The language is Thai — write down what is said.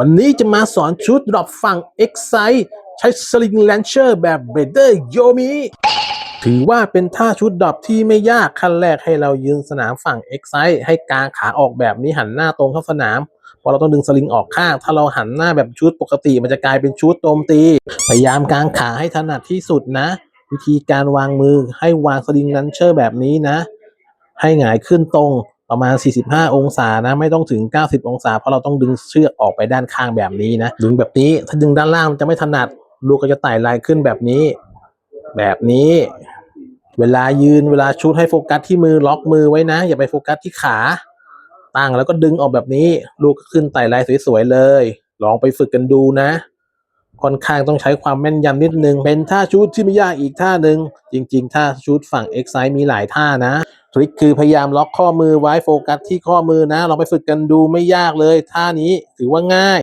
วันนี้จะมาสอนชุดดรอปฝั่ง Excite ใช้สลิงแลนเชอร์แบบเบเดอร์โยมิถือว่าเป็นท่าชุดดรอปที่ไม่ยากขั้นแรกให้เรายืนสนามฝั่ง Excite ให้กางขาออกแบบนี้หันหน้าตรงเข้าสนามพราะเราต้องดึงสลิงออกข้าง ถ้าเราหันหน้าแบบชุดปกติมันจะกลายเป็นชุดโจมตี พยายามกางขาให้ถนัดที่สุดนะ วิธีการวางมือให้วางสลิงแลนเชอร์แบบนี้นะ ให้หงายขึ้นตรง ประมาณ 45 องศานะ ไม่ต้องถึง 90 องศา เพราะเราต้องดึงเชือกออกไปด้านข้างแบบนี้นะ ดึงแบบนี้ ถ้าดึงด้านล่างมันจะไม่ถนัด ลูกก็จะไต่ลายขึ้นแบบนี้ แบบนี้ เวลายืนเวลาชุดให้โฟกัสที่มือล็อกมือไว้นะ อย่าไปโฟกัสที่ขา ตั้งแล้วก็ดึงออกแบบนี้ ลูกก็ขึ้นไต่ลายสวยๆเลย ลองไปฝึกกันดูนะ ค่อนข้างต้องใช้ความแม่นยำนิดนึง เป็นท่าชุดที่ไม่ยากอีกท่าหนึ่งจริง ๆ ท่าชุดฝั่ง X ไซมีหลายท่านะ ทริกคือพยายามล็อกข้อมือไว้โฟกัสที่ข้อมือนะลองไปฝึกกันดูไม่ยากเลยท่านี้ถือว่าง่าย